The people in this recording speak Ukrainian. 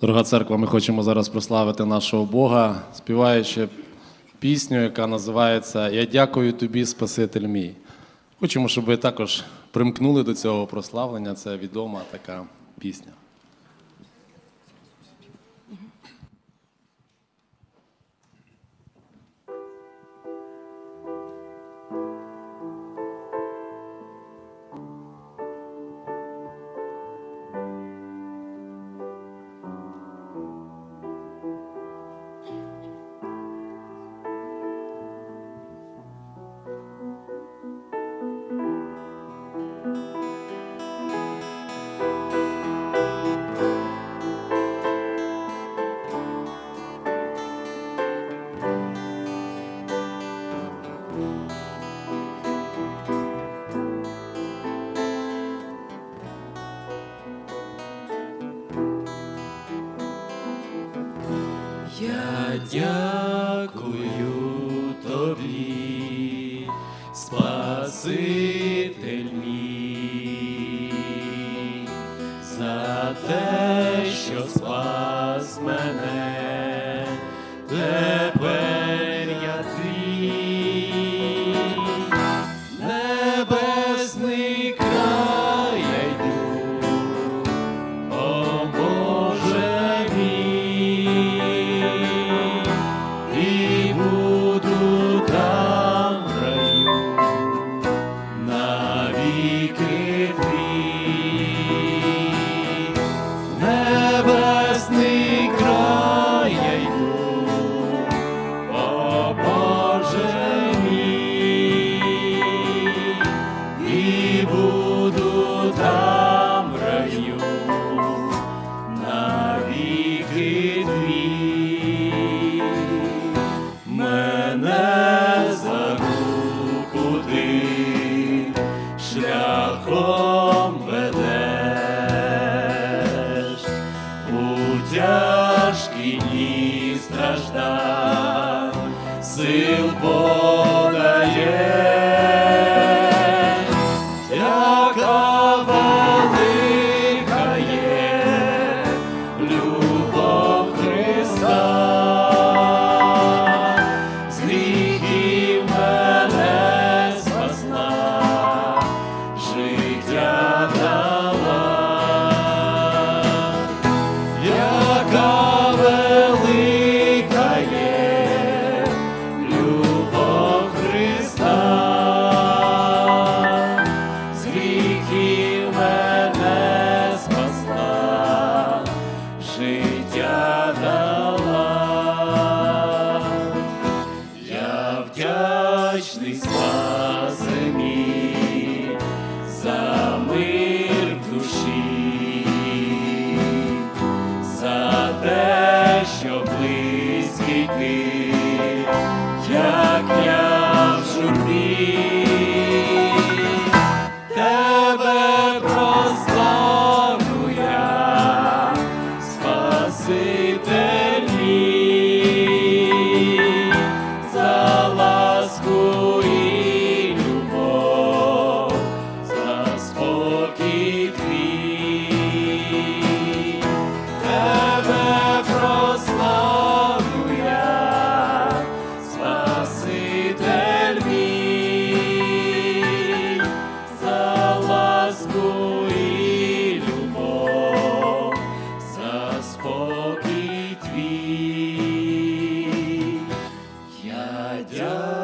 Дорога церква, ми хочемо зараз прославити нашого Бога, співаючи пісню, яка називається Я дякую тобі, Спаситель мій. Хочемо, щоб ви також примкнули до цього прославлення. Це відома така пісня. Дякую тобі, Спаситель мій, за те, що спас мене, шляхом ведеш, у тяжкі дні страждань сил подаєш, спаси за мир душі, за те, що близький ти, Я